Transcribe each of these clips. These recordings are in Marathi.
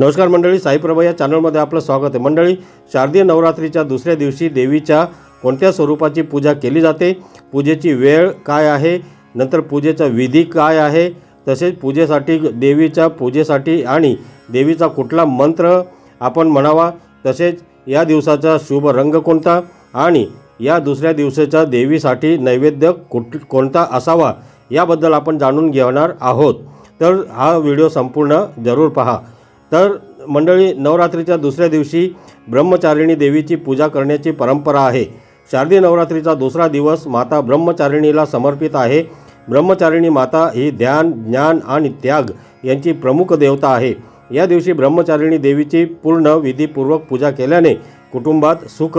नमस्कार मंडळी साईप्रभा या चॅनलमध्ये आपलं स्वागत आहे. मंडळी शारदीय नवरात्रीच्या दुसऱ्या दिवशी देवीच्या कोणत्या स्वरूपाची पूजा केली जाते? पूजेची वेळ काय आहे? नंतर पूजेचा विधी काय आहे? तसेच पूजेसाठी देवीच्या पूजेसाठी आणि देवीचा कुठला मंत्र आपण म्हणावा? तसेच या दिवसाचा शुभ रंग कोणता? आणि या दुसऱ्या दिवसाच्या देवीसाठी नैवेद्य कुठ कोणता असावा? याबद्दल आपण जाणून घेणार आहोत. तर हा व्हिडिओ संपूर्ण जरूर पहा. तर मंडळी नवरात्रीच्या दुसऱ्या दिवशी ब्रह्मचारिणी देवीची पूजा करण्याची परंपरा आहे. शारदीय नवरात्रीचा दुसरा दिवस माता ब्रह्मचारिणीला समर्पित आहे. ब्रह्मचारिणी माता ही ध्यान ज्ञान आणि त्याग यांची प्रमुख देवता आहे. या दिवशी ब्रह्मचारिणी देवीची पूर्ण विधीपूर्वक पूजा केल्याने कुटुंबात सुख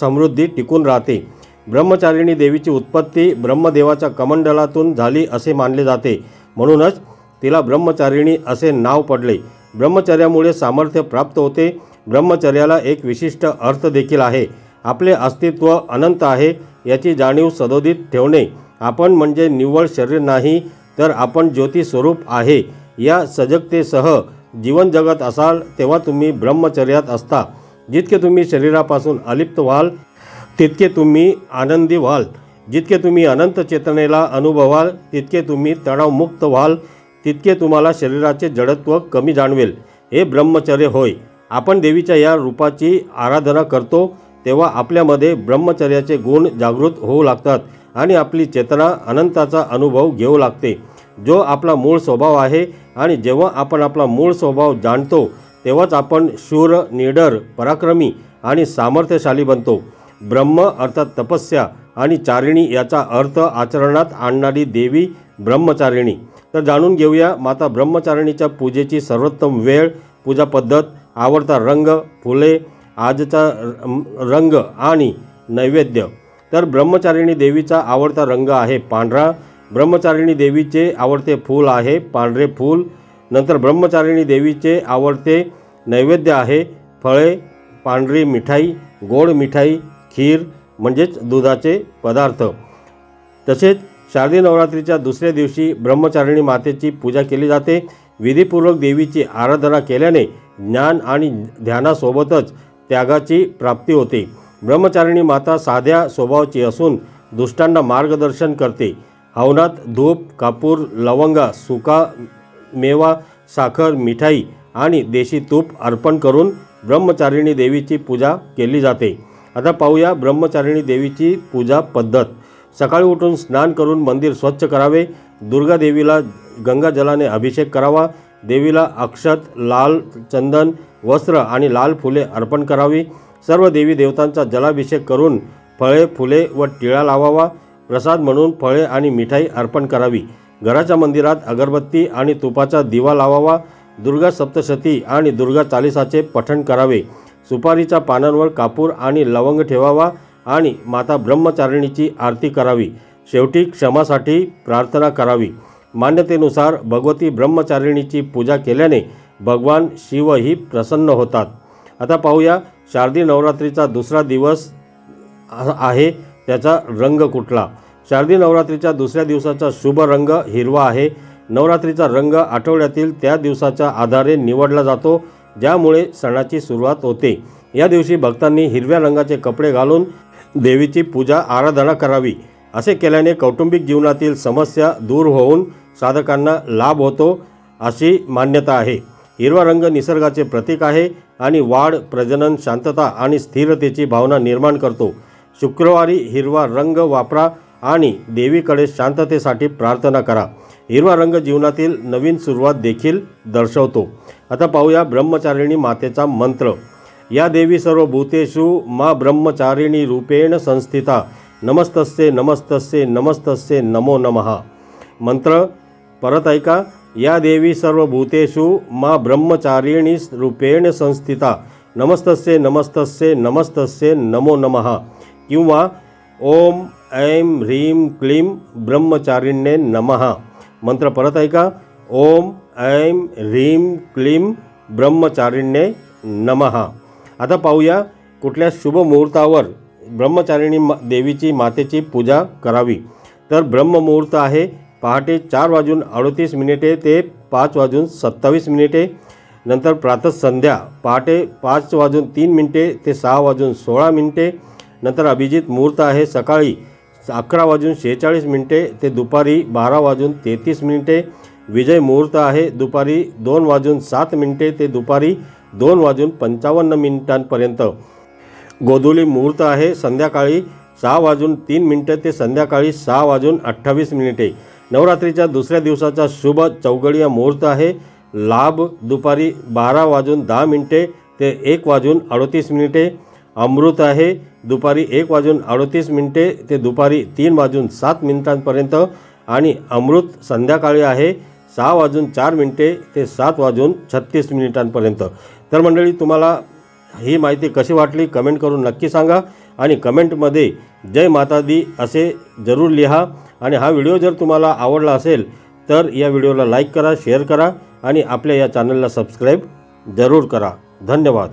समृद्धी टिकून राहते. ब्रह्मचारिणी देवीची उत्पत्ती ब्रह्मदेवाच्या कमंडलातून झाली असे मानले जाते. म्हणूनच तिला ब्रह्मचारिणी असे नाव पडले. ब्रह्मचर्यामुळे सामर्थ्य प्राप्त होते. ब्रह्मचर्याला एक विशिष्ट अर्थ देखील आहे. आपले अस्तित्व अनंत आहे याची जाणीव सदोदित ठेवणे. आपण म्हणजे निव्वळ शरीर नाही तर आपण ज्योती स्वरूप आहे. या सजगतेसह जीवन जगत असाल तेव्हा तुम्ही ब्रह्मचर्यात असता. जितके तुम्ही शरीरापासून अलिप्त व्हाल तितके तुम्ही आनंदी व्हाल. जितके तुम्ही अनंत चेतनेला अनुभवाल तितके तुम्ही तणावमुक्त व्हाल. तितके तुम्हाला शरीराचे जडत्व कमी जाणवेल. हे ब्रह्मचर्य होय. आपण देवीच्या या रूपाची आराधना करतो तेव्हा आपल्यामध्ये ब्रह्मचर्याचे गुण जागृत होऊ लागतात आणि आपली चेतना अनंताचा अनुभव घेऊ लागते. जो आपला मूळ स्वभाव आहे आणि जेव्हा आपण आपला मूळ स्वभाव जाणतो तेव्हाच आपण शूर निडर पराक्रमी आणि सामर्थ्यशाली बनतो. ब्रह्म अर्थात तपस्या आणि चारिणी याचा अर्थ आचरणात आणणारी देवी ब्रह्मचारिणी. तर जाणून घेऊया माता ब्रह्मचारिणीच्या पूजेची सर्वोत्तम वेळ पूजा पद्धत आवडता रंग फुले आजचा र- रंग आणि नैवेद्य. तर ब्रह्मचारिणी देवीचा आवडता रंग आहे पांढरा. ब्रह्मचारिणी देवीचे आवडते फूल आहे पांढरे फूल. नंतर ब्रह्मचारिणी देवीचे आवडते नैवेद्य आहे फळे पांढरी मिठाई गोड मिठाई खीर म्हणजेच दुधाचे पदार्थ. तसेच शारदीय नवरात्रीच्या दुसऱ्या दिवशी ब्रह्मचारिणी मातेची पूजा केली जाते. विधीपूर्वक देवीची आराधना केल्याने ज्ञान आणि ध्यानासोबतच त्यागाची प्राप्ती होते. ब्रह्मचारिणी माता साध्या स्वभावाची असून दुष्टांना मार्गदर्शन करते. हवनात धूप कापूर लवंगा सुका मेवा साखर मिठाई आणि देशी तूप अर्पण करून ब्रह्मचारिणी देवीची पूजा केली जाते. आता पाहूया ब्रह्मचारिणी देवीची पूजा पद्धत. सकाळी उठून स्नान करून मंदिर स्वच्छ करावे दुर्गा देवीला गंगाजलाने अभिषेक करावा देवीला अक्षत लाल चंदन वस्त्र आणि लाल फुले अर्पण करावी. सर्व देवी देवतांचा जलाभिषेक करून फळे फुले व टिळा लावावा. प्रसाद म्हणून फळे आणि मिठाई अर्पण करावी. घराच्या मंदिरात अगरबत्ती आणि तुपाचा दिवा लावावा. दुर्गा सप्तशती आणि दुर्गा चालिसाचे पठण करावे. सुपारीच्या पानांवर कापूर आणि लवंग ठेवावा. आणि माता ब्रह्मचारिणीची आरती करावी. शेवटी क्षमासाठी प्रार्थना करावी. मान्यतेनुसार भगवती ब्रह्मचारिणीची पूजा केल्याने भगवान शिवही प्रसन्न होतात. आता पाहूया शारदी नवरात्रीचा दुसरा दिवस आहे त्याचा रंग कुठला? शारदी नवरात्रीच्या दुसऱ्या दिवसाचा शुभ रंग हिरवा आहे. नवरात्रीचा रंग आठवड्यातील त्या दिवसाच्या आधारे निवडला जातो ज्यामुळे सणाची सुरुवात होते. या दिवशी भक्तांनी हिरव्या रंगाचे कपडे घालून देवीची पूजा आराधना करावी असे केल्याने कौटुंबिक जीवनातील समस्या दूर होऊन साधकांना लाभ होतो अशी मान्यता आहे. हिरवा रंग निसर्गाचे प्रतीक आहे आणि वाढ प्रजनन शांतता आणि स्थिरतेची भावना निर्माण करतो. शुक्रवारी हिरवा रंग वापरा आणि देवीकडे शांततेसाठी प्रार्थना करा. हिरवा रंग जीवनातील नवीन सुरुवात देखील दर्शवतो. आता पाहूया ब्रह्मचारिणी मातेचा मंत्र. या देवी सर्व भूतेषु मा ब्रह्मचारिणी रूपेण संस्थिता। नमस्तस्ये नमस्तस्ये नमस्तस्ये नमो नमः। मंत्र परत ऐका या देवी सर्व भूतेषु मा ब्रह्मचारिणी रूपेण संस्थिता। नमस्तस्ये नमस्तस्ये नमस्तस्ये नमो नमः। किंवा ओम ऐं ह्रीं क्लीं ब्रह्मचारिण्ये नमः। मंत्र परत ऐका ओम ऐं ह्रीं क्लीं ब्रह्मचारिण्ये नमः। आता पाहूया कुठल्या शुभ मुहूर्तावर ब्रह्मचारिणी मा देवीची मातेची पूजा करावी. तर ब्रह्ममुहूर्त आहे पहाटे चार वाजून अडतीस मिनिटे ते पाच वाजून सत्तावीस मिनिटे. नंतर प्रातः संध्या पहाटे पाच वाजून तीन मिनटे ते सहा वाजून सोळा मिनटे. नंतर अभिजित मुहूर्त आहे सकाळी अकरा वाजून शेहेचाळीस मिनिटे ते दुपारी बारा वाजून तेहतीस मिनिटे. विजय मुहूर्त आहे दुपारी दोन वाजून सात मिनिटे ते दुपारी दोन वाजून पंचावन्न मिनिटांपर्यंत. गोधुली मुहूर्त आहे संध्याकाळी सहा वाजून तीन मिनटं ते संध्याकाळी सहा वाजून अठ्ठावीस मिनिटे. नवरात्रीच्या दुसऱ्या दिवसाचा शुभ चौघडीय मुहूर्त आहे. लाभ दुपारी बारा वाजून दहा मिनटे ते एक वाजून अडतीस मिनिटे. अमृत आहे दुपारी एक वाजून अडतीस मिनटे ते दुपारी तीन वाजून सात मिनिटांपर्यंत. आणि अमृत संध्याकाळी आहे सहा वाजून चार मिनटे ते सात वाजून छत्तीस मिनिटांपर्यंत. तर मंडळी तुम्हाला ही माहिती कशी वाटली कमेंट करून नक्की सांगा आणि कमेंटमध्ये जय माता दी असे जरूर लिहा. आणि हा व्हिडिओ जर तुम्हाला आवडला असेल तर या व्हिडिओला लाईक करा शेअर करा आणि आपल्या या चॅनलला सबस्क्राईब जरूर करा. धन्यवाद.